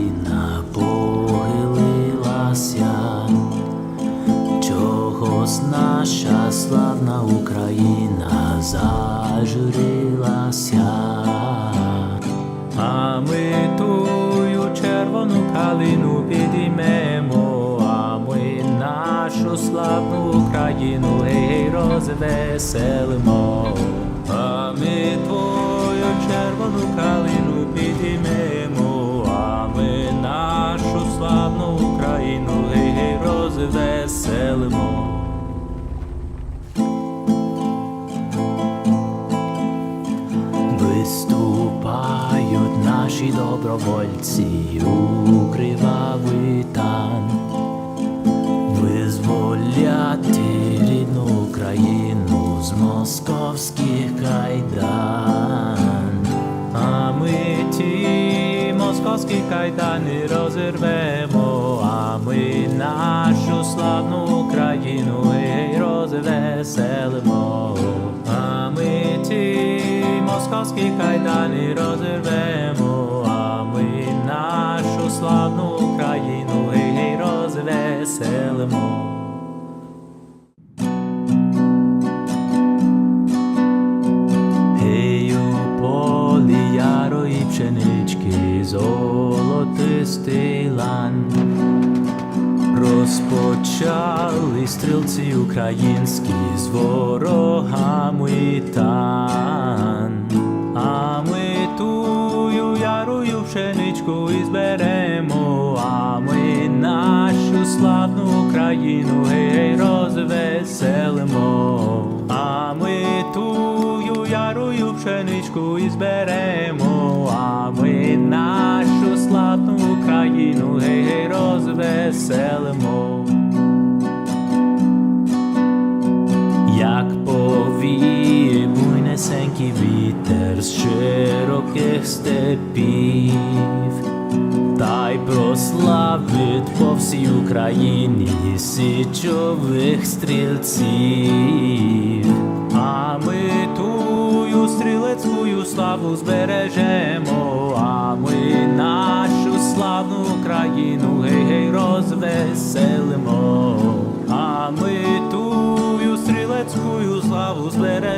Україна похилилася, наша славна Україна зажурилася, а ми тую червону калину підіймемо, а ми нашу славну Україну гей розвеселимо, а ми твою червону калину. Розвеселимо. Виступають наші добровольці у кривавий тан, визволяти рідну Україну з московських кайдан, а ми ті московські кайдани розірвемо, нашу славну Україну гей розвеселимо, а ми ті московські кайдани розірвемо, а ми нашу славну Україну гей розвеселимо. Золотистий лан. Розпочали стрілці українські з ворогами тан. А ми тую ярую пшеничку і зберемо, а ми нашу славну Україну гей розвеселимо. А ми тую ярую пшеничку і зберемо, а ми нашу славну Україну гей гей розвеселимо. як вітер з широких степів, та й прославить по всій Україні січових стрільців, а ми тую стрілецькую славу збережемо, а ми нашу славну країну гей гей розвеселимо, а ми тую стрілецькую славу збережемо.